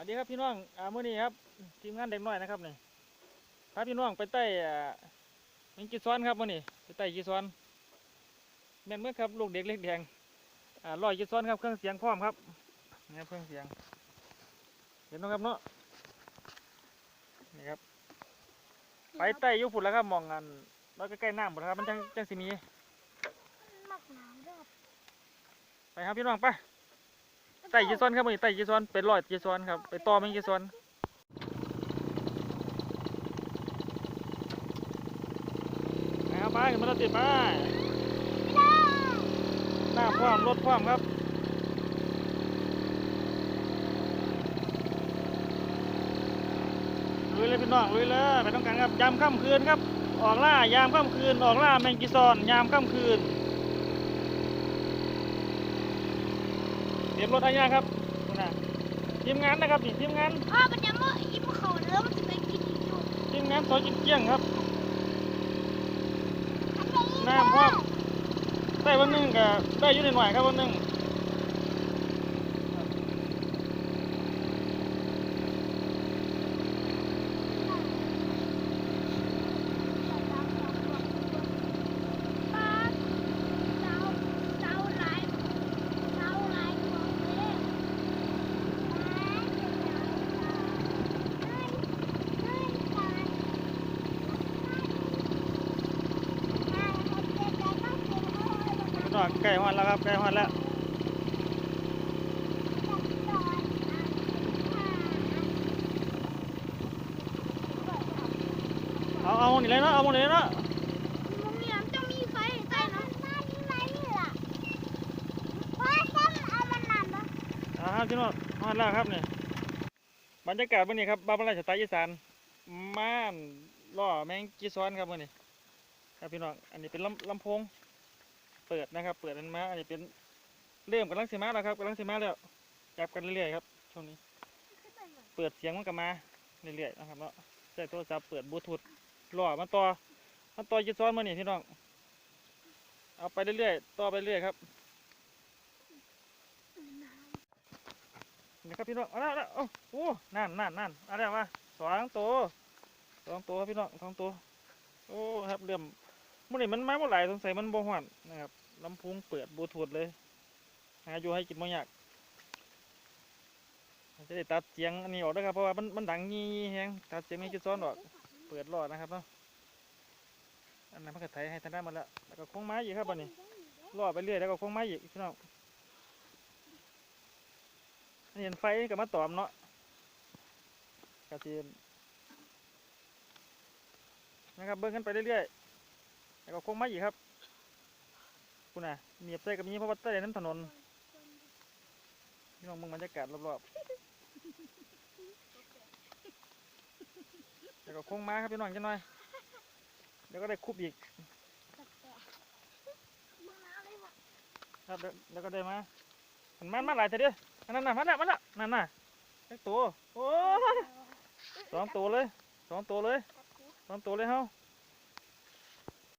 วัสดีครับพี่น้องอ่ามื้อนี้ครับทีมงานเด็กน้อยนะครับนี่พาพี่น้องไปไต่อ่ามิงกีซ้อนครับมื้อนี้ไปไต่กีซ้อนแม่นเมื่อครับลูกเด็กเล็กแดงอ่าร้อยกีซ้อนครับเครื่องเสียงพร้อมครับนี่ครับเครื่องเสียง เห็นไหมครับเนาะนี่ครับไปไต่อยุฝุ่นแล้วครับมองกันเราใกล้ๆน้ำหมดครับมันจังจังสิมีมักน้ำด้วยไปครับพี่น้องไป ไต่กีซ้อนครับมือไต่กีซ้อนเป็นร้อยกีซ้อนครับไปต่อไมิงกีซ้อนไปครับไปขึ้นมาแล้วติดไปหน้าพร้อมรถพร้อมครับลุยเลยพี่น้องลุยเลยไปต้องการครับยามค่ำคืนครับออกล่ายามค่ำคืนออกล่าแมงกีซอนยามค่ำคืน เตรียมรถอะไรยางครับนู่นน่ะทีมงานนะครับนี่ทีมงานพ่อมันจะมาอิ่มเขาแล้วมันจะไปกินอีกอยู่ทีมงานซอยกินเกี้ยงครับอันนี้น้ำพร้อมได้วันหนึ่งก็ได้อยู่หน่อยๆครับวันหนึ่ง ป้าเจ้าเจ้าหลายเจ้าหลายหัวเลยพี่น้อง ใกล้ฮอดแล้วครับใกล้ฮอดแล้วเอาเอาหมดนี่เลยเนาะเอาหมดนี่เลยเนาะโรงเรียนจะมีไฟใต้น้ำบ้านนี่ไหมนี่ล่ะว่าซ้ำเอามันนำปะอ่าครับพี่น้องฮอดแล้วครับนี่บรรยากาศวันนี้ครับบ้านพระราชสไตล์อีสานม่านล่อแมงกีซ้อนครับวันนี้ครับพี่น้องอันนี้เป็นลำลำโพง เปิดนะครับ เปิดอันมาอันนี้เป็นเริ่มกำลังสีมาแล้วครับกำลังสีมาแล้วจับกันเรื่อยๆครับช่วงนี้ เปิดเสียงมันก็มาเรื่อยๆนะครับเนาะใช้โทรศัพท์เปิดบลูทูธล่อมาต่อมาต่อยึดซ้อนมานี่พี่น้องเอาไปเรื่อยๆต่อไปเรื่อยครับนี่ครับพี่น้องเอาละเอาโอ้โหนั่นนั่นนั่นเอะไรวะสองตัวสองตัวครับพี่น้องสองตัวโอ้ครับเริ่ม มันนี่มันมาเมื่อไหร่สงสัยมันบ่หวนนะครับลำโพงเปิดบลูทูธเลย หาอยู่ให้กินบ่อยากจะได้ตัดเสียงอันนี้ออกด้วยครับเพราะว่ามันมันดังงี้แฮงตัดเสียงนี้จะซ้อนออกเปิดรอดนะครับเนาะอันนั้นมันก็ไถให้ทันได้หมดแล้วแล้วก็คงไม้อีกครับบันนี้รอดไปเรื่อยแล้วก็คงไม้อีกพี่น้องนนี้เห็นไฟกับมาตอมเนาะกระเทียมนะครับเบิ้งกันไปเรื่อยๆ แล้วก็คงไม้อีกครับ คุณน่ะเมียบใส่กับนี้เพราะว่าใต้น้ำถนนพี่น้องเบิ่งบรรยากาศรอบๆเดี๋ยวก็คงมาครับพี่น้องจังหน่อยเดี๋ยวก็ได้คุบอีกครับเดี๋ยวเดี๋ยวก็ได้มามันมันมาหลายเถอะเด้ออันนั่นน่ะมาแล้วมาแล้วนั่นน่ะตัวโอ้สองตัวเลยสองตัวเลยสองตัวเลยเฮา